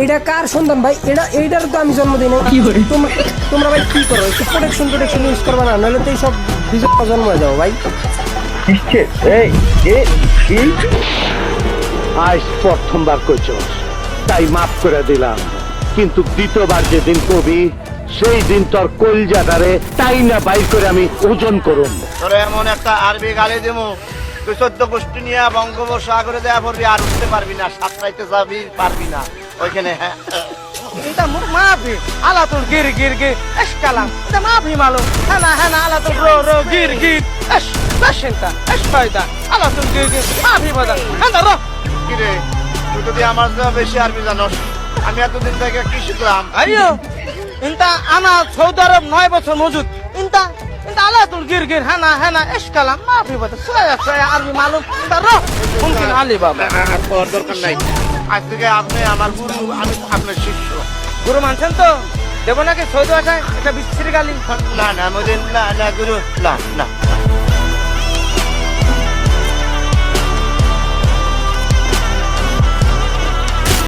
এটা কার সন্তান ভাই? এটা এইটার তো আমি জন্ম দিই না তোমরা তোমরা ভাই কি করো? একটু প্রোটেকশন প্রোটেকশন ইউজ করবে না নাহলে তো এইসব বীজ জন্ম হয়ে যাও ভাই। এই এ কি? আজ প্রথমবার কইছস তাই মাফ করে দিলাম। কিন্তু দ্বিতীয়বার যেদিন কবি সেই দিন তোর কলজাটারে তাই না বাইর করে আমি ওজন করুম। তোরে এমন একটা আরবি গালি দিমু তুই চোদ্দ গোষ্ঠী নিয়ে বঙ্গোপসাগরে দেয়া পড়বি আর উঠতে পারবি না সাঁতরাইতে যাবি পারবি না। ওইখানে হ্যাঁ maafi ala tul gir gir gir esh kalam inta maafi malu hana hana ala tul ro ro gir gir esh bash inta esh fayda ala tul gir gir maafi badal hana ro কিরে তুই যদি আমার বেশি আরবি জানোস আমি এতদিন থেকে কি শিখলাম inta ana Saudi Arab নয় বছর মজুদ inta ala tul gir gir hana hana esh kalam maafi badal saya saya arbi malu inta ro mungkin ali baba আর তোর দরকার নাই আজ থেকে আপনি আমার গুরু আমি আপনার শিষ্য। গুরু মানছেন তো? দেব নাকি সৌদি আসায় এটা বিশ্রী গালি। না না মোদিন না না গুরু না না।